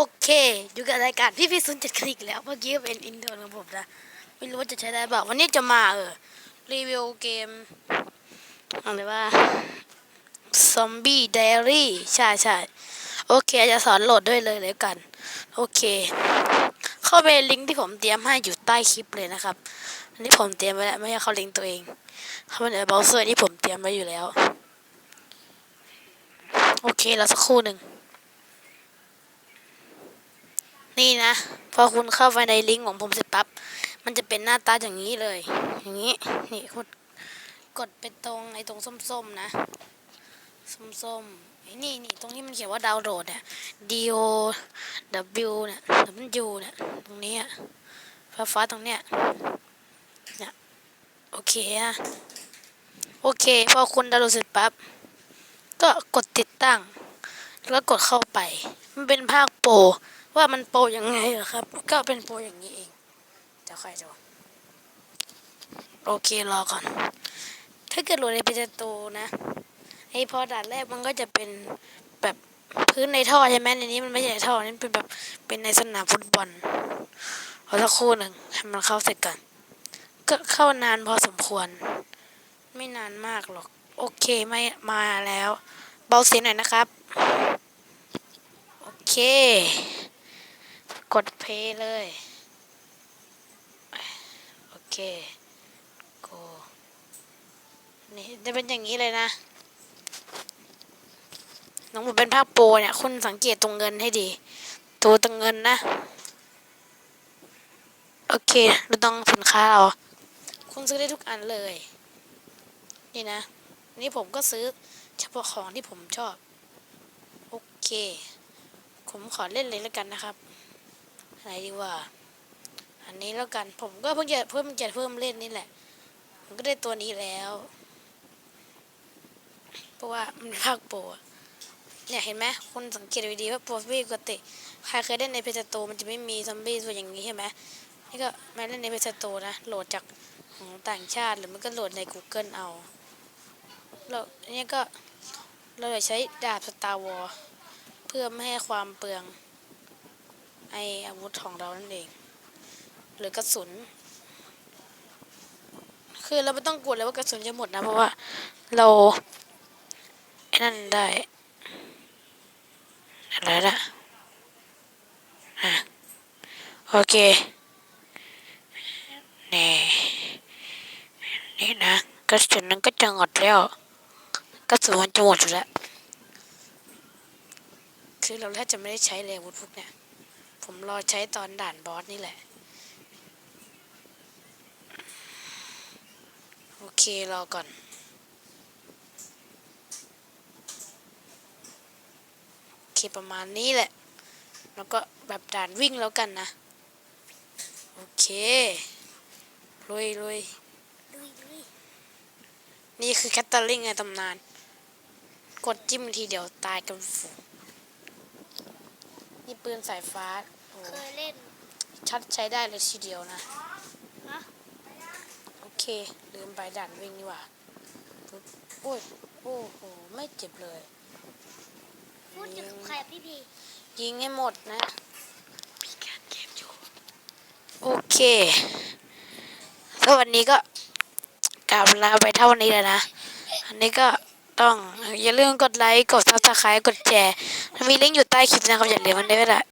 โอเคอยู่กับรายการพี่พี่ซุนจัดคลิกแล้ว เมื่อกี้เป็นอินโทรของผมนะ ไม่รู้ว่าจะใช้ได้เปล่าวันนี้จะมาเออ รีวิวเกมอะไรว่าซอมบี้ไดอารี่ใช่ใช่โอเค จะสอนโหลดด้วยเลยเลยกัน โอเค เข้าไปลิงก์ที่ผมเตรียมให้อยู่ใต้คลิปเลยนะครับ อันนี้ผมเตรียมไว้แล้วไม่ให้เข้าลิงก์ตัวเองเข้าไปในเบราว์เซอร์ที่ผมเตรียมไว้อยู่แล้ว โอเค แล้วสักครู่หนึ่ง นี่นะ พอคุณเข้าไปในลิงก์ของผมเสร็จปั๊บ มันจะเป็นหน้าตาอย่างนี้เลย อย่างนี้ นี่คุณกดไปตรงไอ้ตรงส้มๆนะ ส้มๆไอ้นี่นี่ตรงที่มันเขียนว่าดาวน์โหลดเนี่ย D O W เนี่ย W เนี่ย ตรงนี้อะฟ้าฟ้าตรงเนี้ยเนี่ยโอเคอะโอเค พอคุณดาวน์โหลดเสร็จปั๊บ ก็กดติดตั้ง แล้วกดเข้าไป มันเป็นภาคโปร ว่ามันโปรยังไงเหรอครับ ก็เป็นโปรอย่างนี้เองเดี๋ยวใครดูโอเครอก่อน ถ้าเกิดโหลดในเปจโตนะไอพอด่านแรกมันก็จะเป็นแบบพื้นในท่อใช่ไหมในนี้มันไม่ใช่ท่อนี่เป็นแบบเป็นในสนามฟุตบอลรอสักครู่หนึ่งให้มันเข้าเสร็จก่อนก็เข้านานพอสมควร ไม่นานมากหรอก โอเคไม่มาแล้ว เบาเสียงหน่อยนะครับ โอเค กดเพย์เลย โอเคโกนี่จะเป็นอย่างนี้เลยนะ น้องผมเป็นภาคโปรเนี่ย คุณสังเกตตรงเงินให้ดี ตัวตรงเงินนะ โอเคเราต้องสินค้าเราคุณซื้อได้ทุกอันเลย นี่นะ นี่ผมก็ซื้อเฉพาะของที่ผมชอบ โอเค ผมขอเล่นเลยแล้วกันนะครับ อะไรดีว่า อันนี้แล้วกัน ผมก็เพิ่งจะเพิ่มจะเพิ่มเล่นนี่แหละ ผมก็ได้ตัวนี้แล้ว เพราะว่ามันภาคโปรอะเนี่ยเห็นไหมคุณสังเกตดูดีว่าโปรฟี่ปกติใครเคยเล่นในเพจโตมันจะไม่มีซอมบี้ตัวอย่างนี้ใช่ไหมนี่ก็มาเล่นในเพจโตนะ โหลดจากของต่างชาติหรือมันก็โหลดใน Google เอาแล้วนนี้ก็เราจะใช้ดาบสตาร์วอลเพื่อไม่ให้ความเปลือง ไออาวุธของเรานั่นเอง หรือกระสุน คือเราไม่ต้องกลัวเลยว่ากระสุนจะหมดนะ เพราะว่าเราไอ้นั่นได้อะไรนะอะโอเคนี่นี่นะกระสุนนั้นก็จะหมดแล้วกระสุนมันจะหมดอยู่แล้วคือเราแทบจะไม่ได้ใช้เลยวุธพวกเนี้ย ผมรอใช้ตอนด่านบอสนี่แหละ โอเค รอก่อน โอเค ประมาณนี้แหละ แล้วก็แบบด่านวิ่งแล้วกันนะ โอเคลุยลุยนี่คือแคตเตอร์ลิงในตำนาน กดจิ้มทีเดียวตายกันฝูงนี่ปืนสายฟ้าโอ้ เคยเล่น ชัดใช้ได้เลยทีเดียวนะฮะโอเค ลืมไปด่านวิ่งนี่หว่าปึ๊บโอ้ยโอ้โห ไม่เจ็บเลย พูดถึงใครอะพี่พียิงให้หมดนะมีการเก็บอยู่โอเคแล้ววันนี้ก็กลับลาไปเท่านี้แล้วนะ อันนี้ก็ต้องอย่าลืมกดไลค์ กดซับสไครต์กดแชร์ มีลิงก์อยู่ใต้คลิปนะครับ อย่าลืมมันได้วยละ